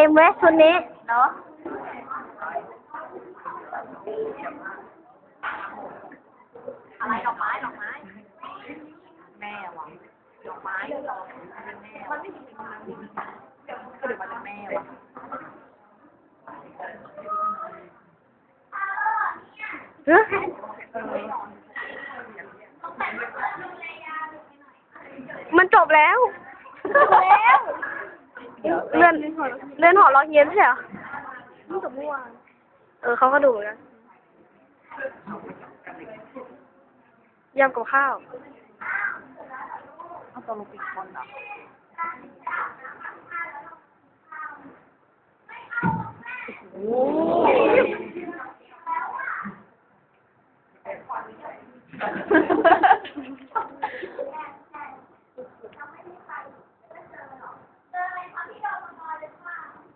จัดเต็มเว้ยชุดนี้ เนาะอะไรดอกไม้ดอกไม้ แม่วะดอกไม้ดอกเป็นแม่มันไม่มีก็เดี๋ยวมันเป็นแม่วะเฮ้ยเออมันจบแล้ว จบแล้ว เลื่อนเลื่อนหอล็อกเย็นใช่เหรอนี่จบเมื่อวานเออเขาก็ดูเหมือนกันยำกับข้าวเอาตัวลงปิดคนเหรอ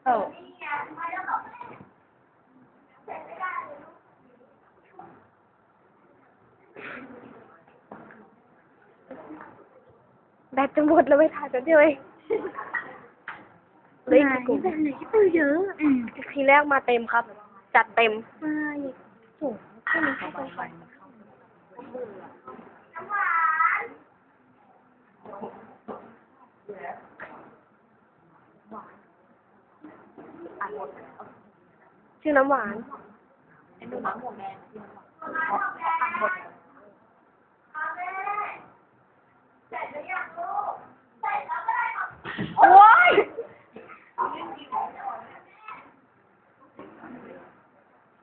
เออ แบตจะหมดแล้วไม่ถ่ายแป๊บเดียวเองเหลยกี่กลุ่มแบบไหนที่ต้องเยอะอืมทีแรกมาเต็มครับ จัดเต็มไม่สูงแค่นี้เข้าไปไปอ่านหมดแล้วชื่อน้ำหวานไอ้ดูน้ำหมวกแดงอ่านหมดโอ้ย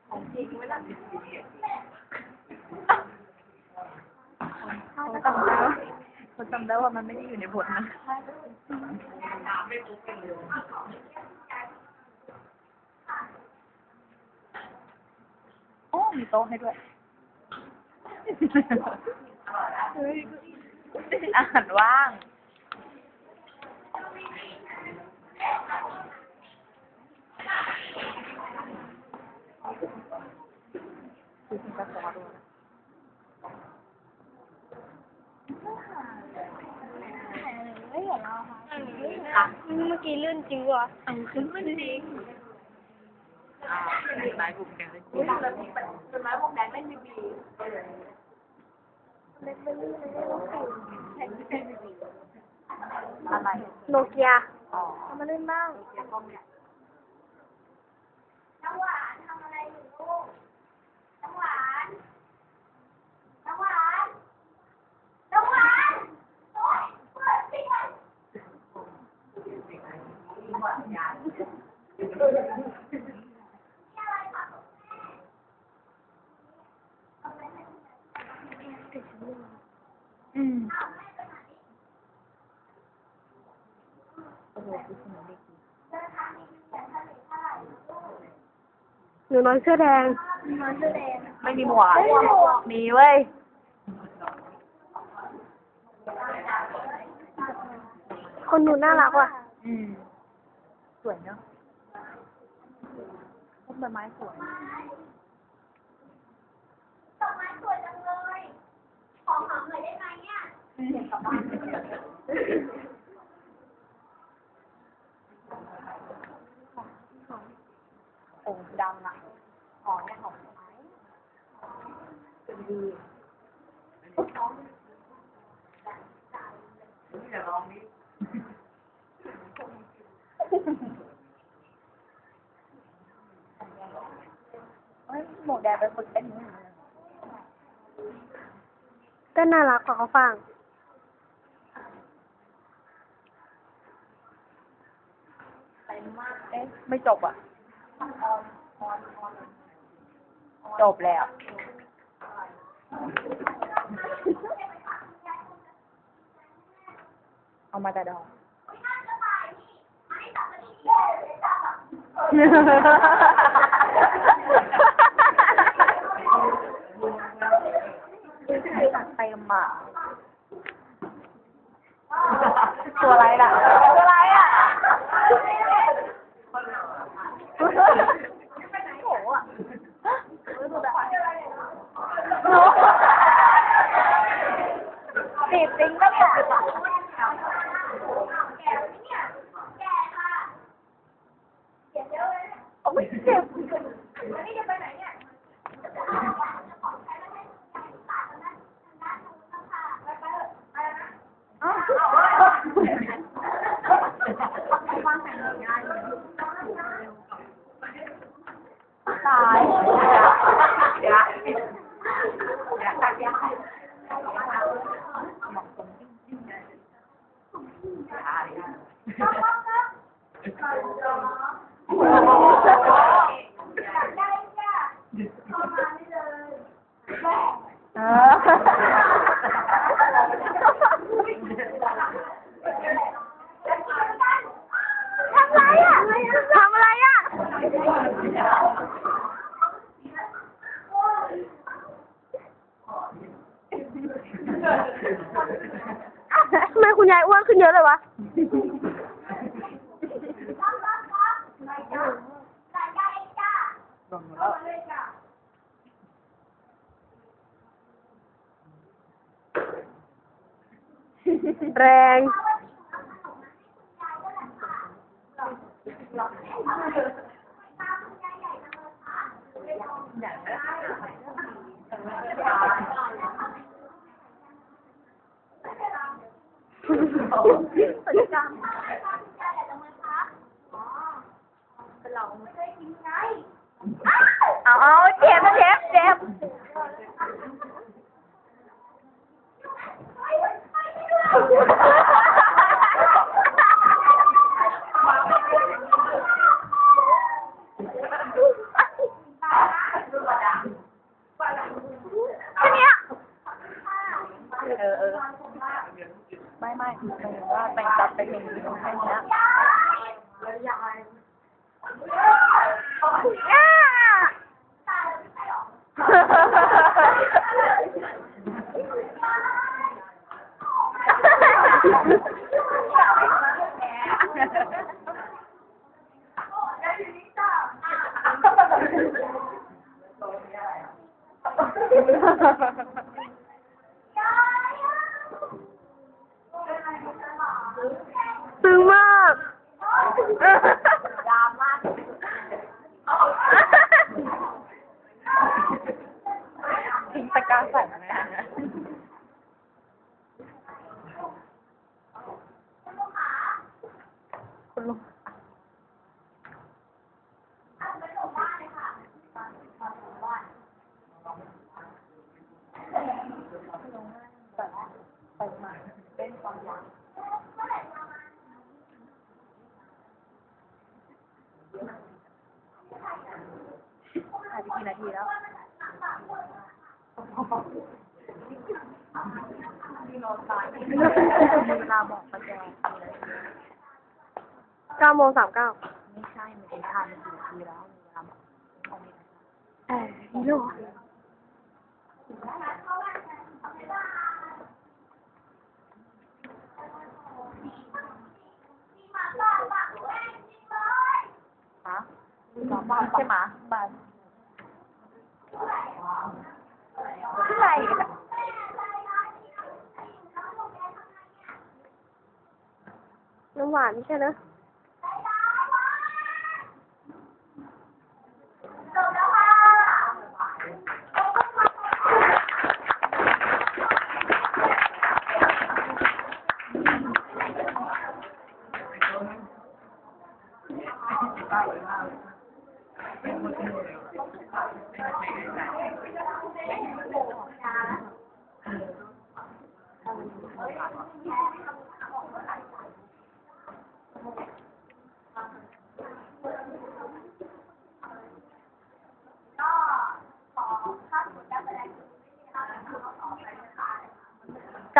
ของจริงไม่น่าติด เขาจำได้ว่าเขาจำได้ว่ามันไม่ได้อยู่ในบทนะโอ้มีโต๊ะให้ด้วยอาหารว่าง คือคุณก็สอนด้วยไม่เห็นเราค่ะ เมื่ อกี้ลื่นจริงวะเออคือมันจริงอ่าเป็นไม้บุกแดงเลยเป็นไม้บุกแดงไม่มีบีอะไรโนเกียอ๋อเอามาเล่นบ้าง เดี๋ยวกล้องเนี่ย อืมโอ้โหคือสมัยเด็กจริง หนูน้อยเสื้อแดงไม่มีหมวก มีเว้ย คนหนูน่ารักว่ะ อืม สวยเนาะต้นใบไม้สวยโอ้ดำอะหอมเนี่ยหอมไม้ดีเฮ้ย หมวกแดงไปฝึกเต้นเต้นน่ารักกว่าเขาฟัง เอ๊ะ ไม่จบอะ จบแล้ว เอามาแต่ดอกตัด เต็มอะ ตัวอะไรล่ะตัวอะไรอะโอ้โหอะติดจริงปะเนี่ย เจ็บอ้าวตายเดี๋ยวเดี๋ยวเดี๋ยวตัดยาเหมาะสมจริงๆเลยออทำอะไรอะทำอะไรอะทำไมคุณยาย อ้วนขึ้นเยอะเลยวะลงแล้ว แรง เอาเอาเจ็บเจ็บเจ็บ แค่ เนี้ยเออเออไม่ไม่หมายถึงว่าแต่งตัดไปเห็นตรงแค่เนี้ย อ้า ซึ้งมาก ดราม่าทิ้งตะกร้าใส่มาเนี่ยคุณลุงไปมาเป็นความรัก หายไปกี่นา ทีแล้วมีเวลาบอกประแจงเก้าโมงสามเก้าไม่ใช่มันเป็นทานกี่นาทีแล้วมีเวลาบอกเอามีเออนี่เหรอฮะสองบาทใช่ไหมบาทเที่ไหนน้ำหวานใช่ไหม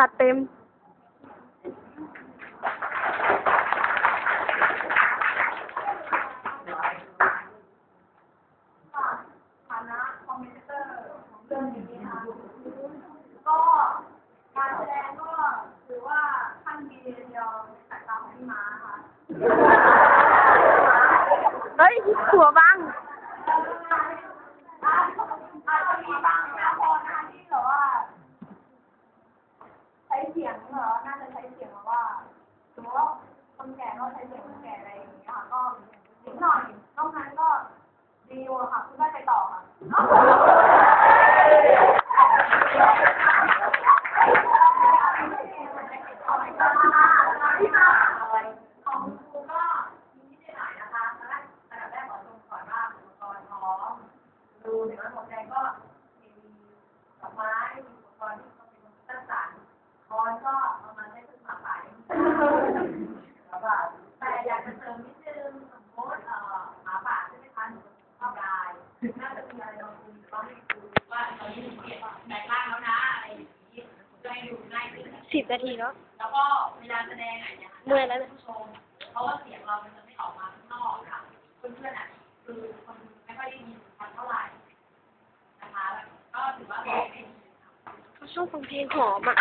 จัดเต็ม ก็การแสดงก็ถือว่าขั้นดีเดียวสายตาของพี่ม้าค่ะเฮ้ยหัวบังอาจจะมีบาง เหรอน่าจะใช้เสียงแบบว่าสมมติว่าคนแก่ก็ใช้เสียงคนแก่อะไรอย่างเงี้ยค่ะก็นิดหน่อยนอกนั้นก็ดีว่ะค่ะคุณได้ไปต่อค่ะ สิบนาทีเนาะ แล้วก็เวลาแสดงอะเนี่ยเมื่อแล้วเนี่ย ผู้ชมเพราะว่าเสียงเรามันจะไม่ออกมาข้างนอกค่ะเพื่อนๆอะคือคนไม่ค่อยได้ยินมันเท่าไหร่นะคะแล้วก็ถือว่าเป็น เขาชอบฟังเพลงหอมอะ